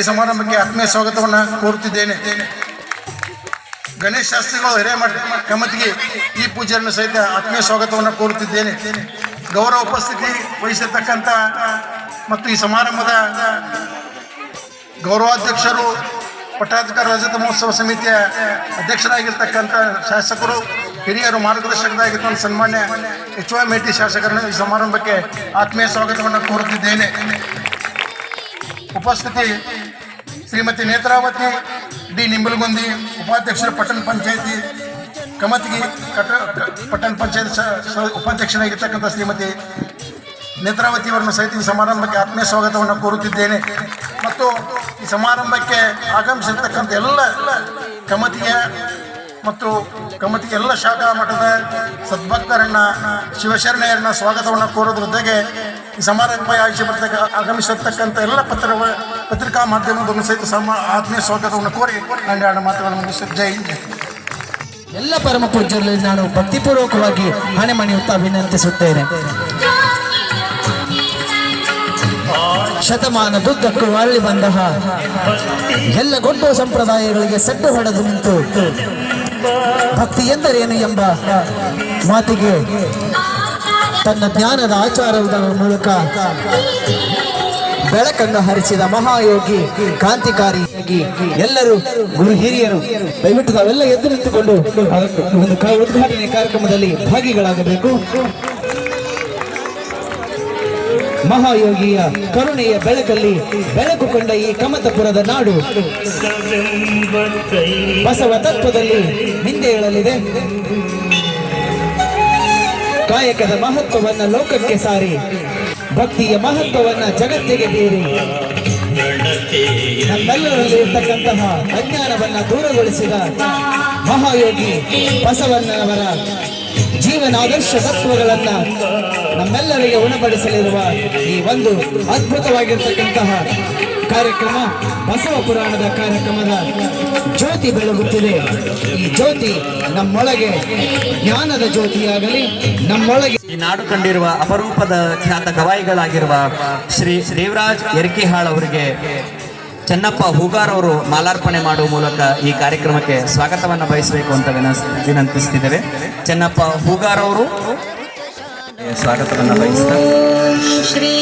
ಈ ಸಮಾರಂಭಕ್ಕೆ ಆತ್ಮೀಯ ಸ್ವಾಗತವನ್ನು ಕೋರುತ್ತಿದ್ದೇನೆ. ಗಣೇಶ್ ಶಾಸ್ತ್ರಿಗಳು, ಹಿರೇಮಠ ಕಮತಿಗೆ ಈ ಪೂಜೆಯನ್ನು ಸಹಿತ ಆತ್ಮೀಯ ಸ್ವಾಗತವನ್ನು ಕೋರುತ್ತಿದ್ದೇನೆ. ಗೌರವ ಉಪಸ್ಥಿತಿ ವಹಿಸಿರ್ತಕ್ಕಂಥ ಮತ್ತು ಈ ಸಮಾರಂಭದ ಗೌರವಾಧ್ಯಕ್ಷರು, ಪಟ್ಟಾಧಿಕಾರ ರಜತ ಮಹೋತ್ಸವ ಸಮಿತಿಯ ಅಧ್ಯಕ್ಷರಾಗಿರ್ತಕ್ಕಂಥ ಶಾಸಕರು, ಹಿರಿಯರು, ಮಾರ್ಗದರ್ಶಕರಾಗಿರ್ತಕ್ಕಂಥ ಸನ್ಮಾನ್ಯ ಎಚ್ ವೈ ಮೇಟಿ ಶಾಸಕರನ್ನು ಈ ಸಮಾರಂಭಕ್ಕೆ ಆತ್ಮೀಯ ಸ್ವಾಗತವನ್ನು ಕೋರುತ್ತಿದ್ದೇನೆ. ಉಪಸ್ಥಿತಿ ಶ್ರೀಮತಿ ನೇತ್ರಾವತಿ ಡಿ ನಿಂಬಲಗುಂದಿ, ಉಪಾಧ್ಯಕ್ಷರು ಪಟ್ಟಣ ಪಂಚಾಯತಿ, ಕಮತಿಗಿ ಕಟ ಪಟ್ಟಣ ಪಂಚಾಯತ್ ಉಪಾಧ್ಯಕ್ಷರಾಗಿರ್ತಕ್ಕಂಥ ಶ್ರೀಮತಿ ನೇತ್ರಾವತಿ ಅವರನ್ನು ಸಹಿತ ಈ ಸಮಾರಂಭಕ್ಕೆ ಆತ್ಮೀಯ ಸ್ವಾಗತವನ್ನು ಕೋರುತ್ತಿದ್ದೇನೆ. ಮತ್ತು ಈ ಸಮಾರಂಭಕ್ಕೆ ಆಗಮಿಸಿರ್ತಕ್ಕಂಥ ಎಲ್ಲ ಕಮತಿಯ ಮತ್ತು ಕಮತಿಗೆ ಎಲ್ಲ ಶಾಖಾ ಮಠದ ಸದ್ಭಕ್ತರನ್ನ ಶಿವಶರಣೆಯರನ್ನ ಸ್ವಾಗತವನ್ನು ಕೋರೋದ್ರ ಜೊತೆಗೆ ಈ ಸಮಾರಂಭ ಆಯುಷ್ಯ ಬರ್ತಕ್ಕ ಆಗಮಿಸಿರ್ತಕ್ಕಂಥ ಎಲ್ಲ ಪತ್ರ ಪತ್ರಿಕಾ ಮಾಧ್ಯಮದನ್ನು ಸಹಿತ ಸಮ ಆತ್ಮೀಯ ಸ್ವಾಗತವನ್ನು ಕೋರಿ ನನ್ನ ಎರಡು ಮಾತುಗಳನ್ನು ಮುಗಿಸಿ ಜೈ. ಎಲ್ಲ ಪರಮ ಪೂಜ್ಯರಲ್ಲಿ ನಾನು ಭಕ್ತಿಪೂರ್ವಕವಾಗಿ ಹಣೆ ಮಣಿಯುತ್ತಾ ವಿನಂತಿಸುತ್ತೇನೆ. ಶತಮಾನದುದ್ದಕ್ಕೂ ಅಲ್ಲಿ ಬಂದಹ. ಎಲ್ಲ ಗೊಡ್ಡು ಸಂಪ್ರದಾಯಗಳಿಗೆ ಸಡ್ಡು ಹೊಡೆದು ನಿಂತು. ಭಕ್ತಿ ಎಂದರೇನು ಎಂಬ ಮಾತಿಗೆ ತನ್ನ ಜ್ಞಾನದ ಆಚಾರದ ಮೂಲಕ ಬೆಳಕನ್ನು ಹರಿಸಿದ ಮಹಾಯೋಗಿ, ಕ್ರಾಂತಿಕಾರಿಯಾಗಿ ಎಲ್ಲರೂ, ಗುರು ಹಿರಿಯರು, ದಯವಿಟ್ಟು ನಾವೆಲ್ಲ ಎದ್ದು ನಿಂತುಕೊಂಡು ಉದ್ಘಾಟನೆ ಕಾರ್ಯಕ್ರಮದಲ್ಲಿ ಭಾಗಿಗಳಾಗಬೇಕು. ಮಹಾಯೋಗಿಯ ಕರುಣೆಯ ಬೆಳಕಲ್ಲಿ ಬೆಳಕು ಕಂಡ ಈ ಕಮತಪುರದ ನಾಡು. ಬಸವ ತತ್ವದಲ್ಲಿ ಹಿಂದೆ ಹೇಳಲಿದೆ ಕಾಯಕದ ಮಹತ್ವವನ್ನ ಲೋಕಕ್ಕೆ ಸಾರಿ, ಭಕ್ತಿಯ ಮಹತ್ವವನ್ನ ಜಗತ್ತಿಗೆ ಬೀರಿ ನಮ್ಮೆಲ್ಲರಲ್ಲಿ ಇರ್ತಕ್ಕಂತಹ ಅಜ್ಞಾನವನ್ನ ದೂರಗೊಳಿಸಿದ ಮಹಾಯೋಗಿ ಬಸವಣ್ಣನವರ ಜೀವನಾದರ್ಶ ತತ್ವಗಳನ್ನ ನಮ್ಮೆಲ್ಲರಿಗೆ ಉಣಪಡಿಸಲಿರುವ ಈ ಒಂದು ಅದ್ಭುತವಾಗಿರ್ತಕ್ಕಂತಹ ಕಾರ್ಯಕ್ರಮ ಬಸವ ಪುರಾಣದ ಕಾರ್ಯಕ್ರಮದ ಜ್ಯೋತಿ ಬೆಳಗುತ್ತಿದೆ. ಈ ಜ್ಯೋತಿ ನಮ್ಮೊಳಗೆ, ಜ್ಞಾನದ ಜ್ಯೋತಿಯಾಗಲಿ, ನಮ್ಮೊಳಗೆ ಈ ನಾಡು ಕಂಡಿರುವ ಅಪರೂಪದ ಖ್ಯಾತ ಗವಾಯಿಗಳಾಗಿರುವ ಶ್ರೀ ದೇವರಾಜ್ ಎರ್ಕಿಹಾಳ್ ಅವರಿಗೆ ಚನ್ನಪ್ಪ ಹೂಗಾರ್ ಅವರು ಮಾಲಾರ್ಪಣೆ ಮಾಡುವ ಮೂಲಕ ಈ ಕಾರ್ಯಕ್ರಮಕ್ಕೆ ಸ್ವಾಗತವನ್ನು ಬಯಸಬೇಕು ಅಂತ ವಿನಂತಿಸ್ತಿದ್ದೇವೆ. ಚನ್ನಪ್ಪ ಹೂಗಾರ್ ಅವರು. ಸ್ವಾಗತವನ್ನು ಬಯಸ್ತಾರೆ ಶ್ರೀ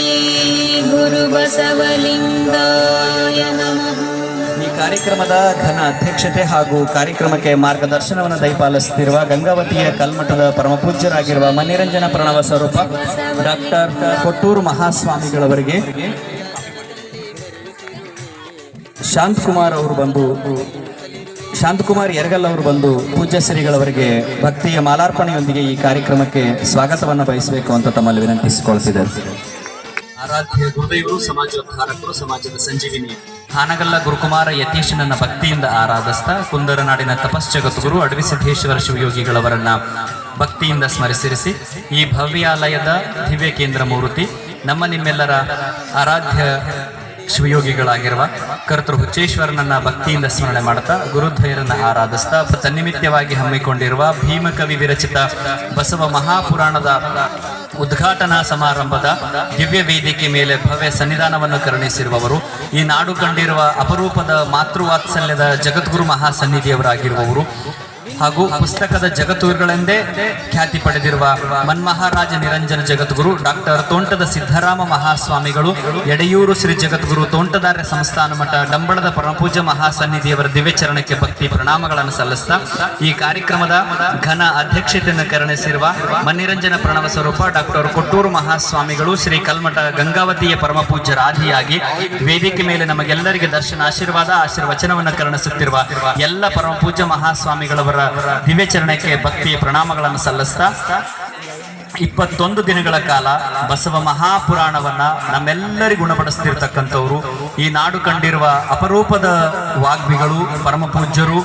ಈ ಕಾರ್ಯಕ್ರಮದ ಘನ ಅಧ್ಯಕ್ಷತೆ ಹಾಗೂ ಕಾರ್ಯಕ್ರಮಕ್ಕೆ ಮಾರ್ಗದರ್ಶನವನ್ನು ದಯಪಾಲಿಸುತ್ತಿರುವ ಗಂಗಾವತಿಯ ಕಲ್ಮಠದ ಪರಮಪೂಜ್ಯರಾಗಿರುವ ಮನಿರಂಜನ ಪ್ರಣವ ಸ್ವರೂಪ ಡಾಕ್ಟರ್ ಕೊಟ್ಟೂರು ಮಹಾಸ್ವಾಮಿಗಳವರಿಗೆ ಶಾಂತಕುಮಾರ್ ಅವರು ಬಂದು ಶಾಂತಕುಮಾರ್ ಯರಗಲ್ ಅವರು ಬಂದು ಪೂಜ್ಯ ಶ್ರೀಗಳವರಿಗೆ ಭಕ್ತಿಯ ಮಾಲಾರ್ಪಣೆಯೊಂದಿಗೆ ಈ ಕಾರ್ಯಕ್ರಮಕ್ಕೆ ಸ್ವಾಗತವನ್ನು ಬಯಸಬೇಕು ಅಂತ ತಮ್ಮಲ್ಲಿ ವಿನಂತಿಸಿಕೊಳ್ತಿದ್ದಾರೆ. ಆರಾಧ್ಯ ಗುರುದೇವರು ಸಮಾಜೋದ್ಧಾರಕರು ಸಮಾಜದ ಸಂಜೀವಿನಿ. ಹಾನಗಲ್ಲ ಗುರುಕುಮಾರ ಯತೀಶನನ್ನ ಭಕ್ತಿಯಿಂದ ಆರಾಧಿಸ್ತಾ ಕುಂದರನಾಡಿನ ನಾಡಿನ ತಪಶ್ಚಗತುಗುರು ಅಡವಿ ಸಿದ್ದೇಶ್ವರ ಶಿವಯೋಗಿಗಳವರನ್ನ ಭಕ್ತಿಯಿಂದ ಸ್ಮರಿಸಿರಿಸಿ ಈ ಭವ್ಯಾಲಯದ ದಿವ್ಯ ಕೇಂದ್ರ ಮೂರ್ತಿ ನಮ್ಮ ನಿಮ್ಮೆಲ್ಲರ ಆರಾಧ್ಯ ಶಿವಯೋಗಿಗಳಾಗಿರುವ ಕರ್ತೃ ಹುಚ್ಚೇಶ್ವರನನ್ನ ಭಕ್ತಿಯಿಂದ ಸ್ಮರಣೆ ಮಾಡ್ತಾ ಗುರುದ್ವಯರನ್ನ ಆರಾಧಿಸ್ತಾ ತನ್ನಿಮಿತ್ಯವಾಗಿ ಹಮ್ಮಿಕೊಂಡಿರುವ ಭೀಮಕವಿ ವಿರಚಿತ ಬಸವ ಮಹಾಪುರಾಣದ ಉದ್ಘಾಟನಾ ಸಮಾರಂಭದ ದಿವ್ಯ ವೇದಿಕೆ ಮೇಲೆ ಭವ್ಯ ಸನ್ನಿಧಾನವನ್ನು ಕರುಣಿಸಿರುವವರು, ಈ ನಾಡು ಕಂಡಿರುವ ಅಪರೂಪದ ಮಾತೃವಾತ್ಸಲ್ಯದ ಜಗದ್ಗುರು ಮಹಾಸನ್ನಿಧಿಯವರಾಗಿರುವವರು ಹಾಗೂ ಪುಸ್ತಕದ ಜಗತ್ತೂರುಗಳೆಂದೇ ಖ್ಯಾತಿ ಪಡೆದಿರುವ ಮನ್ಮಹಾರಾಜ ನಿರಂಜನ ಜಗದ್ಗುರು ಡಾಕ್ಟರ್ ತೋಂಟದ ಸಿದ್ದರಾಮ ಮಹಾಸ್ವಾಮಿಗಳು, ಎಡೆಯೂರು ಶ್ರೀ ಜಗದ್ಗುರು ತೋಂಟದಾರ್ಯ ಸಂಸ್ಥಾನ ಮಠ ಡಂಬಳದ ಪರಮಪೂಜ ಮಹಾಸನ್ನಿಧಿಯವರ ದಿವ್ಯಚರಣಕ್ಕೆ ಭಕ್ತಿ ಪ್ರಣಾಮಗಳನ್ನು ಸಲ್ಲಿಸ್ತಾ, ಈ ಕಾರ್ಯಕ್ರಮದ ಘನ ಅಧ್ಯಕ್ಷತೆಯನ್ನು ಕರುಣಿಸಿರುವ ಮನ್ನಿರಂಜನ ಪ್ರಣವ ಸ್ವರೂಪ ಡಾಕ್ಟರ್ ಕೊಟ್ಟೂರು ಮಹಾಸ್ವಾಮಿಗಳು ಶ್ರೀ ಕಲ್ಮಠ ಗಂಗಾವತಿಯ ಪರಮಪೂಜ್ಯ ರಾಧಿಯಾಗಿ ವೇದಿಕೆ ಮೇಲೆ ನಮಗೆಲ್ಲರಿಗೆ ದರ್ಶನ ಆಶೀರ್ವಾದ, ಆಶೀರ್ವಚನವನ್ನು ಕರುಣಿಸುತ್ತಿರುವ ಎಲ್ಲ ಪರಮಪೂಜ್ಯ ಮಹಾಸ್ವಾಮಿಗಳವರ ದಿವ್ಯ ಭಕ್ತಿ ಪ್ರಣಾಮಗಳನ್ನು ಸಲ್ಲಿಸ್ತಾ ಇಪ್ಪತ್ತೊಂದು ದಿನಗಳ ಕಾಲ ಬಸವ ಮಹಾಪುರಾಣವನ್ನ ನಮ್ಮೆಲ್ಲರಿಗೂ ಗುಣಪಡಿಸ್ತಿರ್ತಕ್ಕಂಥವ್ರು. ಈ ನಾಡು ಕಂಡಿರುವ ಅಪರೂಪದ ವಾಗ್ಮಿಗಳು, ಪರಮ ಪೂಜ್ಯರು,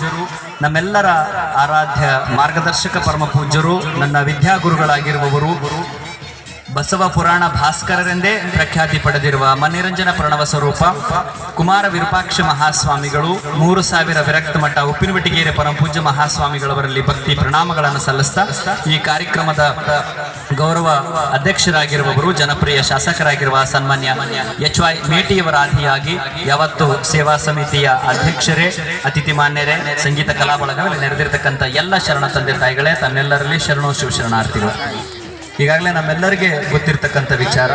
ನಮ್ಮೆಲ್ಲರ ಆರಾಧ್ಯ ಮಾರ್ಗದರ್ಶಕ ಪರಮ ಪೂಜ್ಯರು, ನನ್ನ ವಿದ್ಯಾಗುರುಗಳಾಗಿರುವವರು ಬಸವ ಪುರಾಣ ಭಾಸ್ಕರರೆಂದೇ ಪ್ರಖ್ಯಾತಿ ಪಡೆದಿರುವ ಮನಿರಂಜನ ಪ್ರಣವ ಸ್ವರೂಪ, ಕುಮಾರ ವಿರೂಪಾಕ್ಷ ಮಹಾಸ್ವಾಮಿಗಳು, ಮೂರು ಸಾವಿರ ವಿರಕ್ತ ಮಠ ಉಪ್ಪಿನಬೆಟ್ಟಿಗೆರೆ ಪರಮಪೂಜ್ಯ ಮಹಾಸ್ವಾಮಿಗಳವರಲ್ಲಿ ಭಕ್ತಿ ಪ್ರಣಾಮಗಳನ್ನು ಸಲ್ಲಿಸ್ತಾ, ಈ ಕಾರ್ಯಕ್ರಮದ ಗೌರವ ಅಧ್ಯಕ್ಷರಾಗಿರುವವರು, ಜನಪ್ರಿಯ ಶಾಸಕರಾಗಿರುವ ಸನ್ಮಾನ್ಯ ಎಚ್ ವೈ ಮೇಟಿಯವರ ಆದಿಯಾಗಿ ಯಾವತ್ತು ಸೇವಾ ಸಮಿತಿಯ ಅಧ್ಯಕ್ಷರೇ, ಅತಿಥಿ ಮಾನ್ಯರೇ, ಸಂಗೀತ ಕಲಾ ಬಳಗದಲ್ಲಿ ನೆರೆದಿರ್ತಕ್ಕಂಥ ಎಲ್ಲ ಶರಣ ತಂದೆ ತಾಯಿಗಳೇ, ತಮ್ಮೆಲ್ಲರಲ್ಲಿ ಶರಣು ಶಿವಶರಣಾರ್ಥಿಗಳು. ಈಗಾಗಲೇ ನಮ್ಮೆಲ್ಲರಿಗೆ ಗೊತ್ತಿರ್ತಕ್ಕಂಥ ವಿಚಾರ.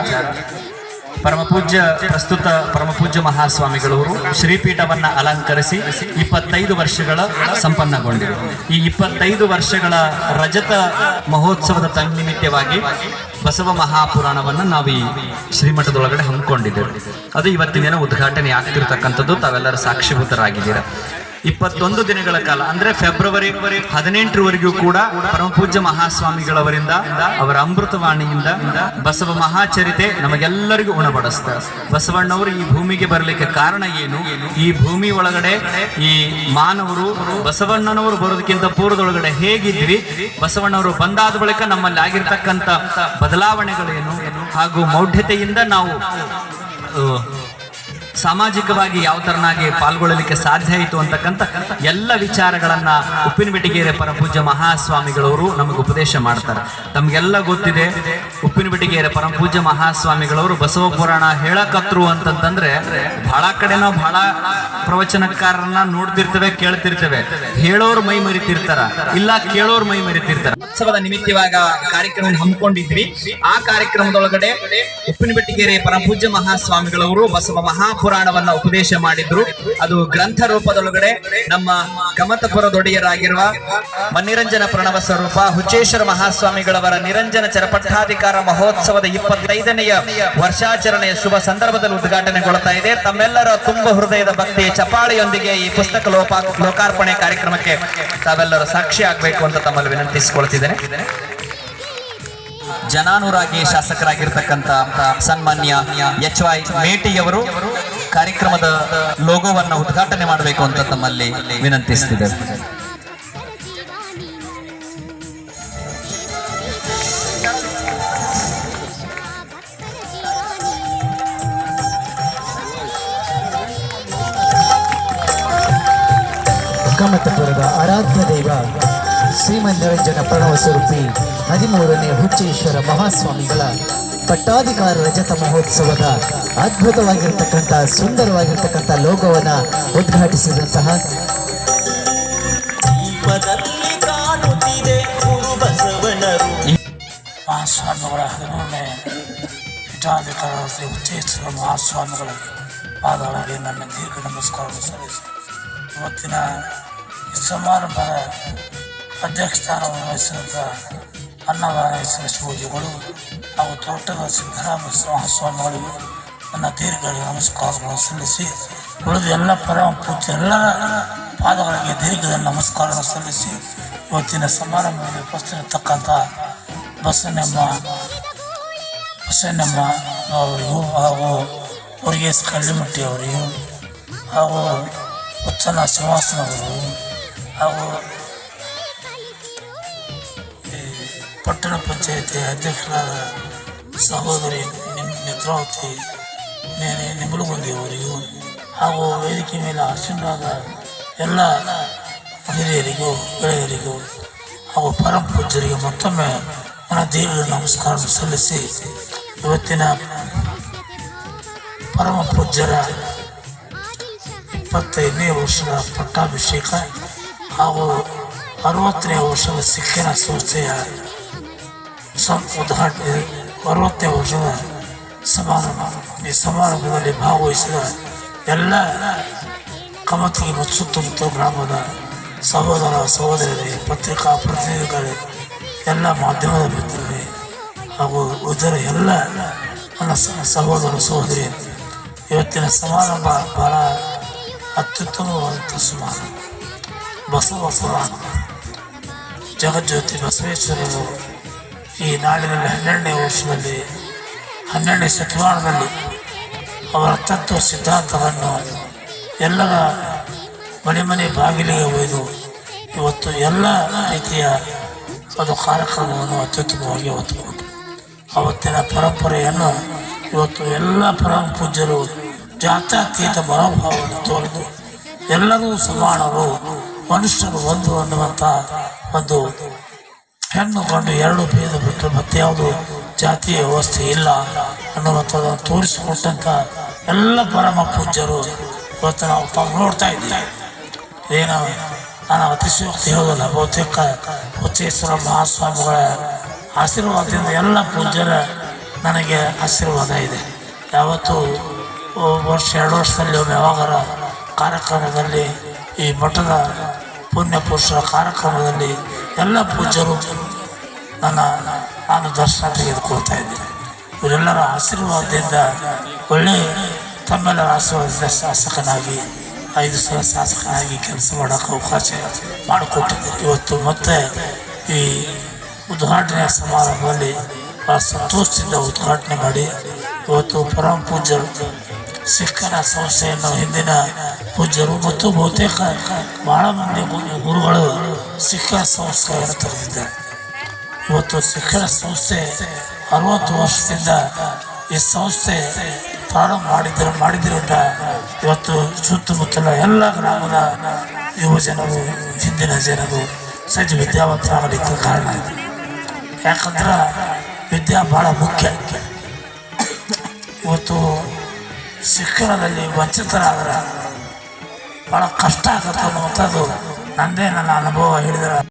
ಪರಮಪೂಜ್ಯ ಪ್ರಸ್ತುತ ಪರಮಪೂಜ್ಯ ಮಹಾಸ್ವಾಮಿಗಳವರು ಶ್ರೀಪೀಠವನ್ನು ಅಲಂಕರಿಸಿ ಇಪ್ಪತ್ತೈದು ವರ್ಷಗಳ ಸಂಪನ್ನಗೊಂಡಿವೆ ಈ ಇಪ್ಪತ್ತೈದು ವರ್ಷಗಳ ರಜತ ಮಹೋತ್ಸವದ ತನ್ನಿಮಿತ್ತವಾಗಿ ಬಸವ ಮಹಾಪುರಾಣವನ್ನು ನಾವು ಈ ಶ್ರೀಮಠದೊಳಗಡೆ ಹಮ್ಮಿಕೊಂಡಿದ್ದೇವೆ. ಅದು ಇವತ್ತಿನ ಉದ್ಘಾಟನೆ ಆಗ್ತಿರ್ತಕ್ಕಂಥದ್ದು. ತಾವೆಲ್ಲರೂ ಸಾಕ್ಷಿಭೂತರಾಗಿದ್ದೀರಾ. ಇಪ್ಪತ್ತೊಂದು ದಿನಗಳ ಕಾಲ, ಅಂದ್ರೆ ಫೆಬ್ರವರಿ ಹದಿನೆಂಟರವರೆಗೂ ಕೂಡ ಪರಮಪೂಜ್ಯ ಮಹಾಸ್ವಾಮಿಗಳವರಿಂದ, ಅವರ ಅಮೃತವಾಣಿಯಿಂದ ಬಸವ ಮಹಾಚರಿತೆ ನಮಗೆಲ್ಲರಿಗೂ ಉಣಬಡಿಸ್ತಾರೆ ಬಸವಣ್ಣವರು ಈ ಭೂಮಿಗೆ ಬರಲಿಕ್ಕೆ ಕಾರಣ ಏನು? ಈ ಭೂಮಿ ಒಳಗಡೆ ಈ ಮಾನವರು, ಬಸವಣ್ಣನವರು ಬರೋದಕ್ಕಿಂತ ಪೂರ್ವದೊಳಗಡೆ ಹೇಗಿದ್ವಿ? ಬಸವಣ್ಣವರು ಬಂದಾದ ಬಳಿಕ ನಮ್ಮಲ್ಲಿ ಆಗಿರ್ತಕ್ಕಂಥ ಬದಲಾವಣೆಗಳೇನು? ಹಾಗೂ ಮೌಢ್ಯತೆಯಿಂದ ನಾವು ಸಾಮಾಜಿಕವಾಗಿ ಯಾವ ತರನಾಗಿ ಪಾಲ್ಗೊಳ್ಳಲಿಕ್ಕೆ ಸಾಧ್ಯ ಆಯಿತು ಅಂತಕ್ಕಂಥ ಎಲ್ಲ ವಿಚಾರಗಳನ್ನ ಉಪ್ಪಿನಬೆಟ್ಟಿಗೆರೆ ಪರಮಪೂಜ್ಯ ಮಹಾಸ್ವಾಮಿಗಳವರು ನಮಗೆ ಉಪದೇಶ ಮಾಡ್ತಾರೆ. ತಮಗೆಲ್ಲ ಗೊತ್ತಿದೆ ಉಪ್ಪಿನಬೆಟಗೇರಿ ಪರಮಪೂಜ್ಯ ಮಹಾಸ್ವಾಮಿಗಳವರು ಬಸವ ಪುರಾಣ ಹೇಳಕತ್ರು ಅಂತಂತಂದ್ರೆ ಬಹಳ ಕಡೆ ನಾವು ಬಹಳ ಪ್ರವಚನಕಾರರನ್ನ ನೋಡ್ತಿರ್ತೇವೆ, ಕೇಳ್ತಿರ್ತೇವೆ. ಹೇಳೋರು ಮೈ ಮರಿತಿರ್ತಾರ, ಇಲ್ಲ ಕೇಳೋರು ಮೈ ಮರಿತಿರ್ತಾರ. ಉತ್ಸವದ ನಿಮಿತ್ತವಾಗ ಕಾರ್ಯಕ್ರಮ ಹಮ್ಮಿಕೊಂಡಿದ್ವಿ ಆ ಕಾರ್ಯಕ್ರಮದೊಳಗಡೆ ಉಪ್ಪಿನಬೆಟ್ಟಿಗೆರೆ ಪರಮಪೂಜ್ಯ ಮಹಾಸ್ವಾಮಿಗಳವರು ಬಸವ ಮಹಾಪುರಾಣವನ್ನ ಉಪದೇಶ ಮಾಡಿದ್ರು. ಅದು ಗ್ರಂಥ ರೂಪದೊಳಗಡೆ ನಮ್ಮ ಕಮತಪುರದೊಡೆಯರಾಗಿರುವ ಮನ್ನಿರಂಜನ ಪ್ರಣವ ಸ್ವರೂಪ ಹುಚ್ಚೇಶ್ವರ ಮಹಾಸ್ವಾಮಿಗಳವರ ನಿರಂಜನ ಚರಪಟ್ಟಾಧಿಕಾರ ಮಹೋತ್ಸವದ ಇಪ್ಪತ್ತೈದನೆಯ ವರ್ಷಾಚರಣೆಯ ಶುಭ ಸಂದರ್ಭದಲ್ಲಿ ಉದ್ಘಾಟನೆಗೊಳ್ಳುತ್ತಾ ಇದೆ. ತಮ್ಮೆಲ್ಲರ ತುಂಬ ಹೃದಯದ ಭಕ್ತಿ ಚಪಾಳಿಯೊಂದಿಗೆ ಈ ಪುಸ್ತಕ ಲೋಪಾ ಲೋಕಾರ್ಪಣೆ ಕಾರ್ಯಕ್ರಮಕ್ಕೆ ತಾವೆಲ್ಲರೂ ಸಾಕ್ಷಿ ಆಗ್ಬೇಕು ಅಂತ ತಮ್ಮಲ್ಲಿ ವಿನಂತಿಸಿಕೊಳ್ತಿದ್ದೇನೆ. ಜನಾನುರಾಗಿ ಶಾಸಕರಾಗಿರ್ತಕ್ಕಂಥ ಸನ್ಮಾನ್ಯ ಎಚ್ ವೈ ಮೇಟಿಯವರು ಕಾರ್ಯಕ್ರಮದ ಲೋಗೋವನ್ನ ಉದ್ಘಾಟನೆ ಮಾಡಬೇಕು ಅಂತ ತಮ್ಮಲ್ಲಿ ವಿನಂತಿಸ್ತಿದೆ ಕಮತಪುರದ ಆರಾಧ್ಯ ದೈವ ಶ್ರೀಮಂತರಂಜನ ಪ್ರಣವ ಸ್ವರೂಪಿ ಹದಿಮೂರನೇ ಹುಚ್ಚೇಶ್ವರ ಮಹಾಸ್ವಾಮಿಗಳ ಪಟ್ಟಾಧಿಕಾರ ರಜತ ಮಹೋತ್ಸವದ ಅದ್ಭುತವಾಗಿರ್ತಕ್ಕಂಥ ಸುಂದರವಾಗಿರ್ತಕ್ಕಂಥ ಲೋಕವನ್ನ ಉದ್ಘಾಟಿಸಿದಂತಹ ಮಹಾಸ್ವಾಮಿಗಳ ಹದಿಮೂರನೇ ಪೀಠಾಧಿಕಾರ ಶ್ರೀ ಉಚ್ಚೇಶ್ವರ ಮಹಾಸ್ವಾಮಿಗಳ ಪಾದಗಳಿಗೆ ನನ್ನ ದೀರ್ಘ ನಮಸ್ಕಾರವನ್ನು ಸಲ್ಲಿಸಿ ಇವತ್ತಿನ ಈ ಸಮಾರಂಭದ ಅಧ್ಯಕ್ಷಸ್ಥಾನವನ್ನು ವಹಿಸಿದಂಥ ಅನ್ನದಾನೇಶ್ವರ ಶಿವಜಿಗಳು ಹಾಗೂ ತೋಟದ ಸಿದ್ದರಾಮ ಮಹಾಸ್ವಾಮಿಗಳಿಗೂ ನನ್ನ ದೀರ್ಘ ನಮಸ್ಕಾರಗಳನ್ನು ಸಲ್ಲಿಸಿ, ಉಳಿದ ಎಲ್ಲ ಪರಮ ಪೂಜೆ ಎಲ್ಲರ ಪಾದಗಳಿಗೆ ದೀರ್ಘದ ನಮಸ್ಕಾರವನ್ನು ಸಲ್ಲಿಸಿ, ಇವತ್ತಿನ ಸಮಾರಂಭದಲ್ಲಿ ಉಪಸ್ಥಿರತಕ್ಕಂಥ ಬಸವನಮ್ಮ ಬಸವನಮ್ಮ ಅವರಿಗೂ ಹಾಗೂ ಮುರುಗೇಶ್ ಕಳ್ಳಿಮಟ್ಟಿ ಅವರಿಗೂ ಹಾಗೂ ಉಚ್ಚನ ಸಿಂಹಾಸನವರು ಹಾಗೂ ಪಟ್ಟಣ ಪಂಚಾಯಿತಿ ಅಧ್ಯಕ್ಷರಾದ ಸಹೋದರಿ ನೇತ್ರಾವತಿ ನೇ- ನಿಂಬಲಗುಂದಿ ಅವರಿಗೂ ಹಾಗೂ ವೇದಿಕೆ ಮೇಲೆ ಆಸೀನರಾದ ಎಲ್ಲ ಹಿರಿಯರಿಗೂ, ಗೆಳೆಯರಿಗೂ ಹಾಗೂ ಪರಮ ಪೂಜ್ಯರಿಗೆ ಮತ್ತೊಮ್ಮೆ ನನ್ನ ದೀರ್ಘ ನಮಸ್ಕಾರ ಸಲ್ಲಿಸಿ ಇವತ್ತಿನ ಪರಮ ಪೂಜ್ಯರ ಇಪ್ಪತ್ತೈದನೇ ವರ್ಷದ ಪಟ್ಟಾಭಿಷೇಕ ಹಾಗೂ ಅರವತ್ತನೇ ವರ್ಷದ ಶಿಕ್ಷಣ ಸಂಸ್ಥೆಯ ಸಂ- ಉದ್ಘಾಟನೆ ಅರವತ್ತನೇ ವರ್ಷದ ಸಮಾರಂಭ ಈ ಸಮಾರಂಭದಲ್ಲಿ ಭಾಗವಹಿಸಿದ ಎಲ್ಲ ಕಮತಿಗೆ ಮತ್ತು ಸುತ್ತಮುತ್ತ ಗ್ರಾಮದ ಸಹೋದರ ಸಹೋದರರೇ ಪತ್ರಿಕಾ ಪ್ರತಿನಿಧಿಗಳೇ ಎಲ್ಲ ಮಾಧ್ಯಮದ ಮಿತ್ರರೇ ಹಾಗೂ ಇತರ ಎಲ್ಲ ನನ್ನ ಸಹೋದರ ಸಹೋದರಿ, ಇವತ್ತಿನ ಸಮಾರಂಭ ಬಹಳ ಅತ್ಯುತ್ತಮವಾದಂಥ ಸಮಾರಂಭ. ಬಸವ ಪುರಾಣ ಜಗಜ್ಯೋತಿ ಬಸವೇಶ್ವರರು ಈ ನಾಡಿನಲ್ಲಿ ಹನ್ನೆರಡನೇ ವರ್ಷದಲ್ಲಿ, ಹನ್ನೆರಡನೇ ಶತಮಾನದಲ್ಲಿ ಅವರ ತತ್ವ ಸಿದ್ಧಾಂತವನ್ನು ಎಲ್ಲರ ಮನೆ ಮನೆ ಬಾಗಿಲಿಗೆ ಒಯ್ದು ಇವತ್ತು ಎಲ್ಲ ರೀತಿಯ ಒಂದು ಕಾರ್ಯಕ್ರಮವನ್ನು ಅತ್ಯುತ್ತಮವಾಗಿ ಹೊತ್ತುಕೊಂಡು ಅವತ್ತಿನ ಪರಂಪರೆಯನ್ನು ಇವತ್ತು ಎಲ್ಲ ಪರಮ ಪೂಜ್ಯರು ಜಾತ್ಯತೀತ ಮನೋಭಾವವನ್ನು ತೋರಿದು ಎಲ್ಲರೂ ಸಮಾನರು ಮನುಷ್ಯರು ಒಂದು ಅನ್ನುವಂಥ ಒಂದು ಹೆಣ್ಣು ಗಂಡು ಎರಡು ಭೇದ ಬಿಟ್ಟು ಮತ್ತೆ ಯಾವುದು ಜಾತಿಯ ವ್ಯವಸ್ಥೆ ಇಲ್ಲ ಅನ್ನುವಂಥದ್ದನ್ನು ತೋರಿಸಿಕೊಟ್ಟಂಥ ಎಲ್ಲ ಪರಮ ಪೂಜ್ಯರು ಇವತ್ತು ನಾವು ತಾವು ನೋಡ್ತಾ ಇದ್ದೀವಿ. ಏನು ನಾನು ಅತಿಶಯೋಕ್ತಿ ಹೇಳೋದಲ್ಲ, ಬಹುತೇಕ ಹುಚ್ಚೇಶ್ವರ ಮಹಾಸ್ವಾಮಿಗಳ ಆಶೀರ್ವಾದದಿಂದ ಎಲ್ಲ ಪೂಜ್ಯರ ನನಗೆ ಆಶೀರ್ವಾದ ಇದೆ. ಯಾವತ್ತೂ ವರ್ಷ ಎರಡು ವರ್ಷದಲ್ಲಿ ಒಮ್ಮೆ ಯಾವಾಗಾರ ಕಾರ್ಯಕ್ರಮದಲ್ಲಿ ಈ ಮಠದ ಪುಣ್ಯ ಪುರುಷರ ಕಾರ್ಯಕ್ರಮದಲ್ಲಿ ಎಲ್ಲ ಪೂಜ್ಯರು ನನ್ನ ನಾನು ದರ್ಶನ ತೆಗೆದುಕೊಳ್ತಾ ಇದ್ದೀನಿ ಇವರೆಲ್ಲರ ಆಶೀರ್ವಾದದಿಂದ ಒಳ್ಳೆ ತಮ್ಮೆಲ್ಲರ ಆಶೀರ್ವಾದ ಶಾಸಕನಾಗಿ, ಐದು ಸಲ ಶಾಸಕನಾಗಿ ಕೆಲಸ ಮಾಡೋಕ್ಕೆ ಅವಕಾಶ ಮಾಡಿಕೊಟ್ಟಿದ್ದೆ ಇವತ್ತು ಮತ್ತೆ ಈ ಉದ್ಘಾಟನೆಯ ಸಮಾರಂಭದಲ್ಲಿ ಭಾಳ ಸಂತೋಷದಿಂದ ಉದ್ಘಾಟನೆ ಮಾಡಿ, ಇವತ್ತು ಪರಮ ಪೂಜ್ಯರು ಸಿಖ್ಖರ ಸಂಸ್ಥೆಯನ್ನು ಹಿಂದಿನ ಪೂಜ್ಯರು ಮತ್ತು ಬಹುತೇಕ ಬಹಳ ಮಂದಿ ಗುರುಗಳು ಸಿಖ್ಖರ ಸಂಸ್ಥೆಯನ್ನು ತೆರೆದಿದ್ದಾರೆ. ಇವತ್ತು ಸಿಖರ ಸಂಸ್ಥೆ ಅರವತ್ತು ವರ್ಷದಿಂದ ಈ ಸಂಸ್ಥೆ ಪ್ರಾರಂಭ ಮಾಡಿದ್ರು, ಮಾಡಿದ್ರಿಂದ ಇವತ್ತು ಸುತ್ತಮುತ್ತಲ ಎಲ್ಲ ಗ್ರಾಮದ ಯುವ ಜನರು, ಹಿಂದಿನ ಜನರು ಸಜ್ಜ ವಿದ್ಯಾವಂತರಾಗಲಿಕ್ಕೆ ಕಾರಣ ಇದೆ. ಯಾಕಂದ್ರೆ ವಿದ್ಯಾ ಭಾಳ ಮುಖ್ಯ. ಇವತ್ತು ಶಿಕ್ಷಣದಲ್ಲಿ ವಂಚಿತರಾದ್ರೆ ಭಾಳ ಕಷ್ಟ ಆಗುತ್ತೆ ಅನ್ನುವಂಥದ್ದು ನನ್ನದೇ ನನ್ನ ಅನುಭವ ಹೇಳಿದ್ರೆ.